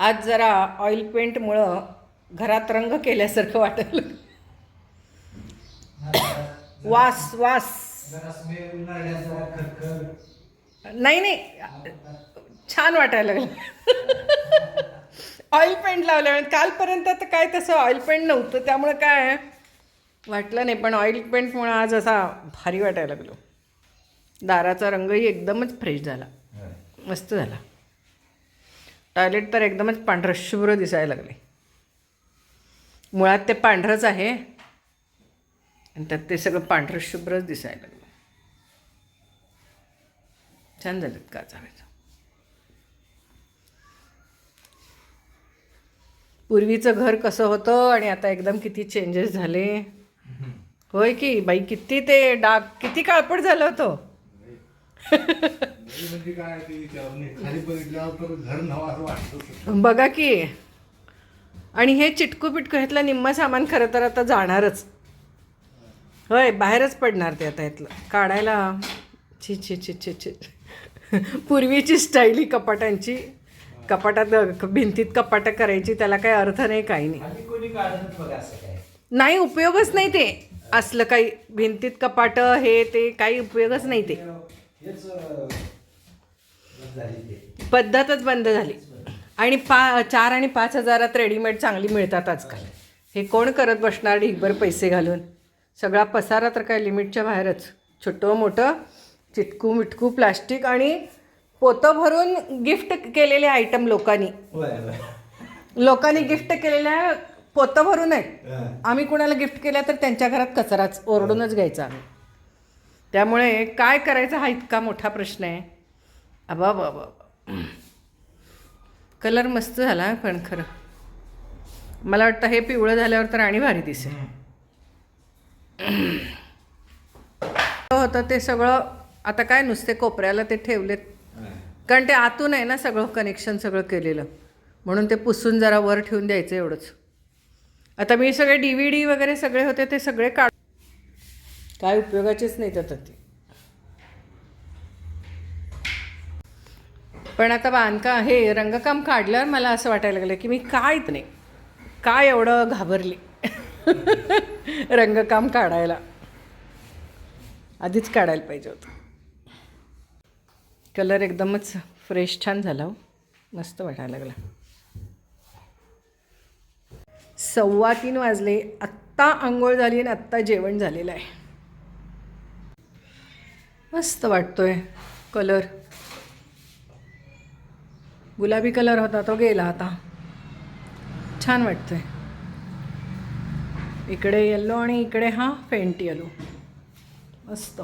आज जरा ऑइल पेंटमुळं घरात रंग केल्यासारखं वाटायला लागलं. वास. वास नाही नाही. छान वाटायला लागलं. ऑइल पेंट लावल्यामुळे कालपर्यंत तर काय तसं ऑइल पेंट नव्हतं. त्यामुळे काय वाटलं नाही पण ऑइल पेंटमुळे आज असा भारी वाटायला लागलो. दाराचा रंगही एकदमच फ्रेश झाला. मस्त झाला. टॉयलेट तर एकदमच पांढरं शुभ्र दिसायला लागले. मुळात ते पांढरंच आहे. आणि त्यात ते सगळं पांढरं शुभ्रच दिसायला लागलं. छान झालेत का चालायचं? पूर्वीचं घर कसं होतं आणि आता एकदम किती चेंजेस झाले. होय की बाई किती ते डाग किती काळपट झालं होतं. म्हणजे काय ते त्यावर खाली बघितल्यावर तर घर नवा असं वाटत होतं. बघा की. आणि हे चिटकू पिटकू ह्यातलं निम्म सामान खरं तर आता जाणारच. होय बाहेरच पडणार ते आता यातलं काढायला छी छी छी छी छी. पूर्वीची स्टाईल ही कपाटांची. कपाटात भिंतीत कपाटं करायची त्याला काही अर्थ नाही काही नाही. हल्ली कोणी काढत बघा असं काय? नाही उपयोगच नाही ते. असलं काही भिंतीत कपाटं हे ते काही उपयोगच नाही ते. हेच अं, झाली ते पद्धतच बंद झाली. आणि पा चार आणि पाच हजारात रेडीमेड चांगली मिळतात आजकाल. हे कोण करत बसणार ढिगभर पैसे घालून? सगळा पसारा तर काय लिमिटच्या बाहेरच. छोटं मोठं चिटकू मिटकू प्लास्टिक आणि पोतं भरून गिफ्ट केलेले आयटम लोकांनी. लोकांनी गिफ्ट केलेल्या पोतं भरून आहेत. आम्ही कुणाला गिफ्ट केल्या तर त्यांच्या घरात कचराच ओरडूनच घ्यायचा आम्ही. त्यामुळे काय करायचा हा इतका मोठा प्रश्न आहे. अबा बाबा कलर मस्त झाला पण खरं मला वाटतं हे पिवळं झाल्यावर तर आणि भारी दिसेल. होतं ते सगळं आता काय नुसते कोपऱ्याला ते ठेवलेत. कारण ते आतून आहे ना सगळं कनेक्शन सगळं केलेलं. म्हणून ते पुसून जरा वर ठेवून द्यायचं एवढंच. आता मी सगळे डी व्ही डी वगैरे सगळे होते ते सगळे काढ काय उपयोगाचेच नाहीत आता ते. पण आता बांधका हे रंगकाम काढल्यावर मला असं वाटायला लागलं की मी काय नाही. काय एवढं घाबरली? रंगकाम काढायला. आधीच काढायला पाहिजे होतं. कलर एकदमच फ्रेश छान झाला हो. मस्त वाटायला लागला. सव्वा तीन वाजले. आत्ता आंघोळ झाली आणि आत्ता जेवण झालेलं आहे. मस्त वाटतोय कलर. गुलाबी कलर होता तो गेला आता. छान वाटतंय. इकडे येल्लो आणि इकडे हा फेंट येलो मस्त.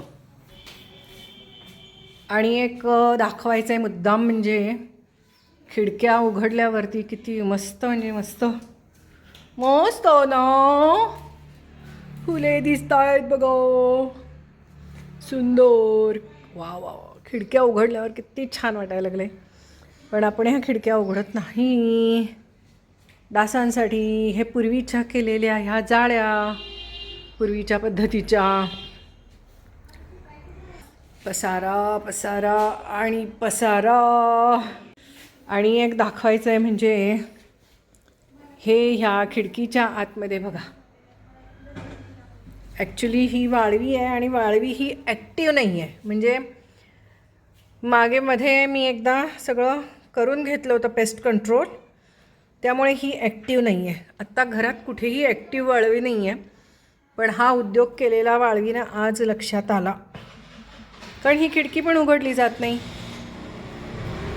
आणि एक दाखवायचा दाखवायचं आहे मुद्दाम म्हणजे खिडक्या उघडल्यावरती किती मस्त म्हणजे मस्त. मस्त ना? फुले दिसत आहेत बघ. सुंदर. वा वा वा. खिडक्या उघडल्यावर किती छान वाटायला लागले पण आपण ह्या खिडक्या उघडत नाही. डासांसाठी हे पूर्वीच्या केलेल्या ह्या जाळ्या पूर्वीच्या पद्धतीच्या. पसारा पसारा आणि पसारा. आणि एक दाखवायचं आहे म्हणजे हे ह्या खिडकीच्या आतमध्ये बघा. ॲक्च्युली ही वाळवी आहे आणि वाळवी ही ॲक्टिव्ह नाही आहे म्हणजे मागे मध्ये मी एकदा सगळं करून घेतलं होतं पेस्ट कंट्रोल त्यामुळे ही ॲक्टिव्ह नाही आहे आत्ता घरात कुठेही ॲक्टिव्ह वाळवी नाही आहे पण हा उद्योग केलेला वाळवीनं आज लक्षात आला. कारण ही खिडकी पण उघडली जात नाही.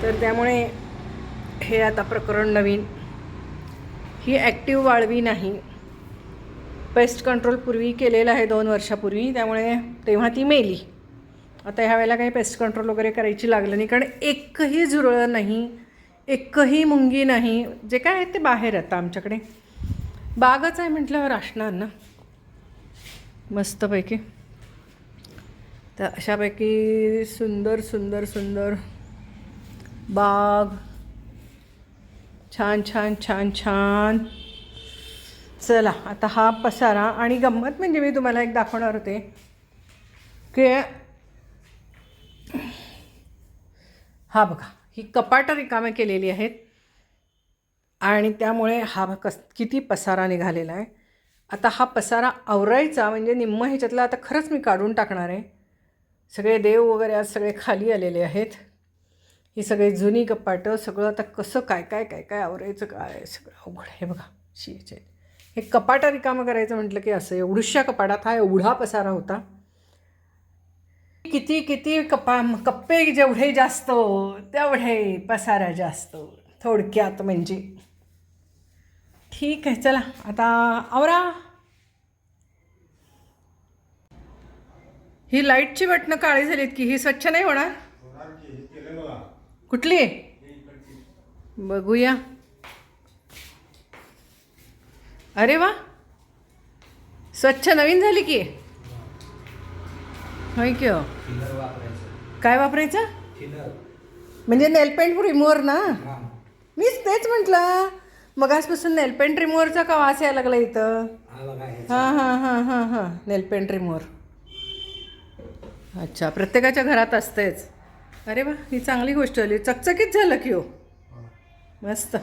तर त्यामुळे हे आता प्रकरण नवीन. ही ॲक्टिव्ह वाळवी नाही. पेस्ट कंट्रोल पूर्वी केलेलं आहे दोन वर्षापूर्वी. त्यामुळे तेव्हा ती मेली. आता ह्या वेळेला काही पेस्ट कंट्रोल वगैरे करायची लागलं नाही. कारण एकही झुरळं नाही एकही मुंगी नाही जे काय आहे ते बाहेर आता आमच्याकडे. बागच आहे म्हटल्यावर असणार ना. मस्तपैकी. तर अशापैकी सुंदर सुंदर सुंदर बाग. छान छान छान छान. चला आता हा पसारा आणि गंमत म्हणजे मी तुम्हाला एक दाखवणार होते. की हा बघा ही कपाटं रिकामे केलेली आहेत. आणि त्यामुळे हा कस किती पसारा निघालेला आहे. आता हा पसारा आवरायचा म्हणजे निम्म ह्याच्यातला आता खरंच मी काढून टाकणार आहे. सगळे देव वगैरे आज सगळे खाली आलेले आहेत. ही सगळी जुनी कपाटं सगळं आता कसं काय काय काय काय आवरायचं काय सगळं अवघड हे बघा. शिचे हे कपाटं रिकामं करायचं म्हटलं की असं एवढ्या कपाटात हा एवढा पसारा होता. किती किती कपा कप्पे जेवढे जास्त तेवढे पसारा जास्त थोडक्यात म्हणजे. ठीक आहे चला आता आवरा. ही लाईटची बटणं काळी झालीत की ही स्वच्छ नाही होणार? कुठली? बघूया. अरे वा! स्वच्छ नवीन झाली की? होय की हो? थिनर वापरायचं. काय वापरायचं? थिनर म्हणजे नेलपेंट रिमूव्हर ना? हा. मीच तेच म्हटलं. मग आजपासून नेलपेंट रिमूव्हरचा का वास यायला लागला इथं? हा बघा हे हां हां हां हां हां. नेलपेंट रिमूव्हर अच्छा प्रत्येकाच्या घरात असतेच. अरे वा ही चांगली गोष्ट आली. चकचकीत झालं की हो. मस्त.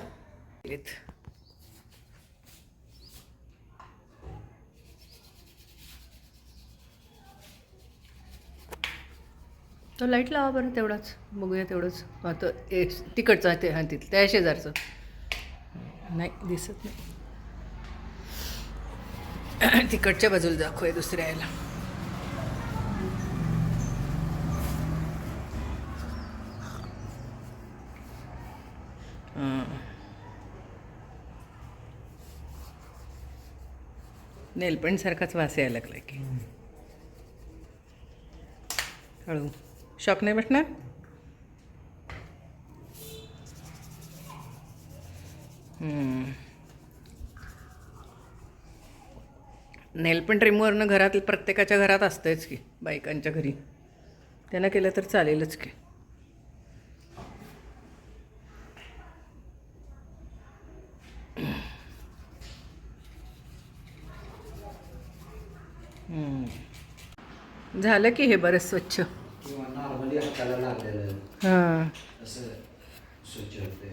तो लाइट लावा बरं तेवढाच. बघूया तेवढंच. आता एक तिकडचा ते हां तिथं त्या शेजारचं. नाही दिसत नाही. तिकडच्या बाजूला दाखवूया दुसऱ्या याला. नेलपेंट सारखाच वास यायला लागला की. हळू. शॉक नाही बसणार नेलपेंट रिमूव्हरनं घरात प्रत्येकाच्या घरात असतंच की बायकांच्या घरी. त्यांना केलं तर चालेलच की. झालं की हे बरं स्वच्छ. हाताला लागलेलं हां. असं स्वच्छ होते